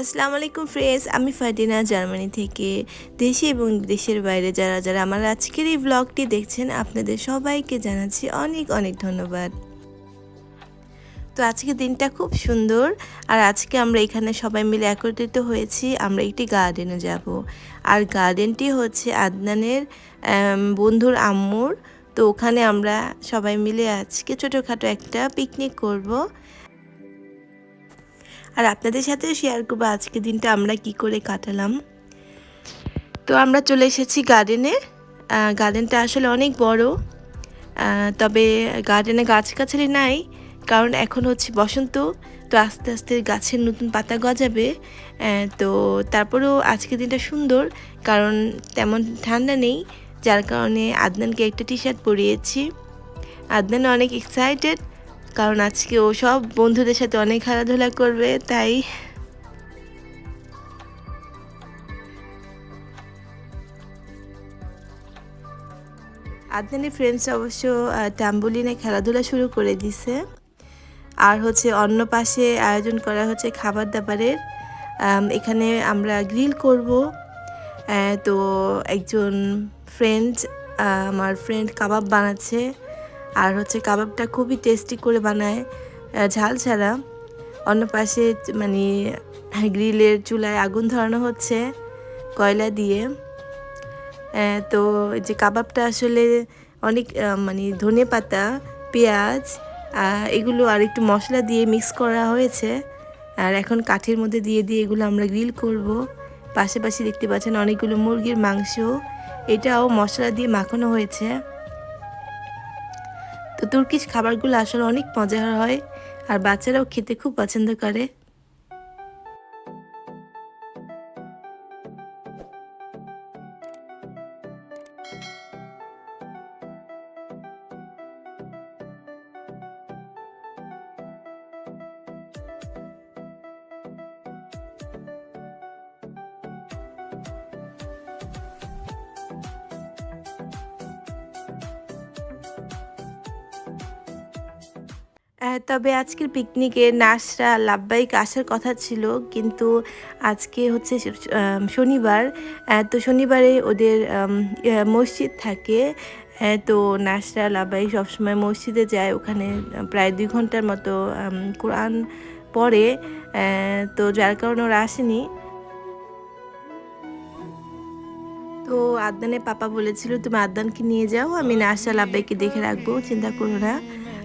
আসসালামু আলাইকুম ফ্রেন্ডস আমি ফাটিনা জার্মানি থেকে। দেশে এবং দেশের বাইরে যারা যারা আমার আজকের এই ব্লগটি দেখছেন, আপনাদের সবাইকে জানাচ্ছি অনেক অনেক ধন্যবাদ। তো আজকে দিনটা খুব সুন্দর, আর আজকে আমরা এখানে সবাই মিলে একত্রিত হয়েছি, আমরা একটি গার্ডেনে যাব। আর গার্ডেনটি হচ্ছে আদনানের বন্ধুর আম্মুর। তো ওখানে আমরা সবাই মিলে আজকে ছোটোখাটো একটা পিকনিক করব। আর আপনাদের সাথে শেয়ার করব আজকে দিনটা আমরা কি করে কাটালাম। তো আমরা চলে এসেছি গার্ডেনে গার্ডেনটা আসলে অনেক বড়। তবে গার্ডেনে গাছগাছালি নাই, কারণ এখন হচ্ছে বসন্ত। তো আস্তে আস্তে গাছের নতুন পাতা গজাবে। তো তারপরেও আজকের দিনটা সুন্দর, কারণ তেমন ঠান্ডা নেই, যার কারণে আদনানকে একটা টি শার্ট পরিয়েছি। আদনান অনেক এক্সাইটেড কারণ আজকে ও সব বন্ধুদের সাথে অনেক খেলাধুলা করবে, তাই আদনানের ফ্রেন্ডস অবশ্য ট্যাম্বুলিনে খেলাধুলা শুরু করে দিছে। আর হচ্ছে অন্য পাশে আয়োজন করা হচ্ছে খাবার দাবারের। এখানে আমরা গ্রিল করব। তো একজন ফ্রেন্ড আমার ফ্রেন্ড কাবাব বানাচ্ছে। আর হচ্ছে কাবাবটা খুবই টেস্টি করে বানায় ঝাল ছাড়া। অন্য পাশে মানে গ্রিলের চুলায় আগুন ধরানো হচ্ছে কয়লা দিয়ে। তো যে কাবাবটা আসলে অনেক মানে ধনে পাতা, পেঁয়াজ এগুলো আর একটু মশলা দিয়ে মিক্স করা হয়েছে। আর এখন কাঠের মধ্যে দিয়ে দিয়ে এগুলো আমরা গ্রিল করব। পাশাপাশি দেখতে পাচ্ছেন অনেকগুলো মুরগির মাংস। এটাও মশলা দিয়ে মাখানো হয়েছে। তো তুর্কিশ খাবারগুলো আসলে অনেক মজার হয় আর বাচ্চারাও খেতে খুব পছন্দ করে। তবে আজকের পিকনিকে নাসরা লাভবাইক আসার কথা ছিল, কিন্তু আজকে হচ্ছে শনিবার তো শনিবারে ওদের মসজিদ থাকে তো নাসরা লাভবাই সবসময় মসজিদে যায়, ওখানে প্রায় দুই ঘণ্টার মতো কোরআন পড়ে তো যার কারণে ওরা আসেনি। তো আদনানের পাপা বলেছিল, তুমি আদনানকে নিয়ে যাও, আমি নাসরা লাভবাইকে দেখে রাখব, চিন্তা করো না।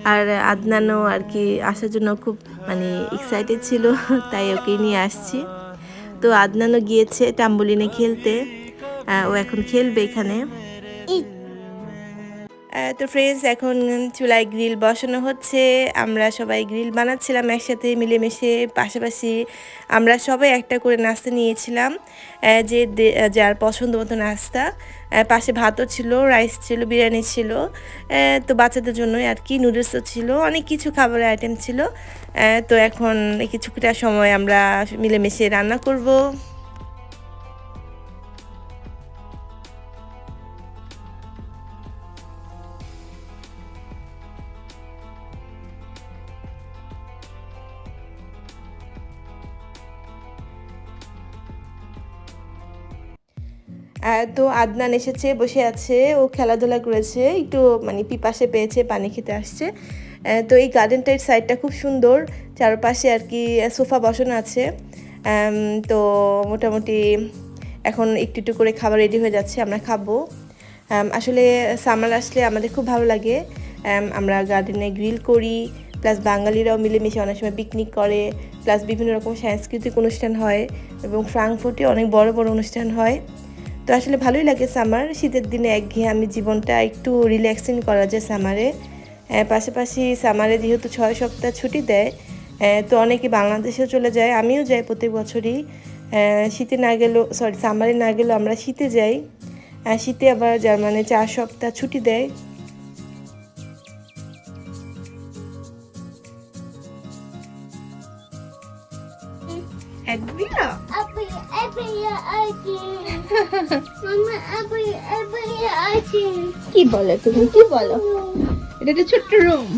আর আদনানও আর কি আসার জন্য খুব মানে এক্সাইটেড ছিল, তাই ওকে নিয়ে আসছি। তো আদনানও গিয়েছে টাম্বুলিনে খেলতে ও এখন খেলবে এখানে। তো ফ্রেন্ডস এখন চুলায় গ্রিল বসানো হচ্ছে। আমরা সবাই গ্রিল বানাচ্ছিলাম একসাথে মিলেমিশে। পাশাপাশি আমরা সবাই একটা করে নাস্তা নিয়েছিলাম যে যার পছন্দ মতো নাস্তা। পাশে ভাতও ছিল রাইস ছিল, বিরিয়ানি ছিল। তো বাচ্চাদের জন্যই আর কি নুডলসও ছিল, অনেক কিছু খাবারের আইটেম ছিল। তো এখন কিছুটা সময় আমরা মিলেমিশে রান্না করব। তো আদনান এসেছে, বসে আছে, ও খেলাধুলা করেছে, একটু মানে পিপাসে পেয়েছে, পানি খেতে আসছে। তো এই গার্ডেনটার সাইডটা খুব সুন্দর, চারপাশে আর কি সোফা বসানো আছে। তো মোটামুটি এখন একটু একটু করে খাবার রেডি হয়ে যাচ্ছে, আমরা খাব। আসলে সামার আসলে আমাদের খুব ভালো লাগে। আমরা গার্ডেনে গ্রিল করি প্লাস বাঙালিরাও মিলেমিশে অনেক সময় পিকনিক করে প্লাস বিভিন্ন রকম সাংস্কৃতিক অনুষ্ঠান হয়, এবং ফ্রাঙ্কফুর্টে অনেক বড় বড় অনুষ্ঠান হয়। তো আসলে ভালোই লাগে সামার শীতের দিনে একঘেয়ে আমি জীবনটা একটু রিল্যাক্সিং করা যায় সামারে পাশাপাশি সামারে যেহেতু ছয় সপ্তাহ ছুটি দেয় তো অনেকে বাংলাদেশেও চলে যায়, আমিও যাই প্রত্যেক বছরই। শীতে না গেলেও সরি সামারে না গেলেও আমরা শীতে যাই। শীতে আবার জার্মানি চার সপ্তাহ ছুটি দেয়। একদিনা? Abi, abi ya acı. Mama, abi, abi কি বলে তুমি? কি বলো? এটা একটা ছোট্ট রুম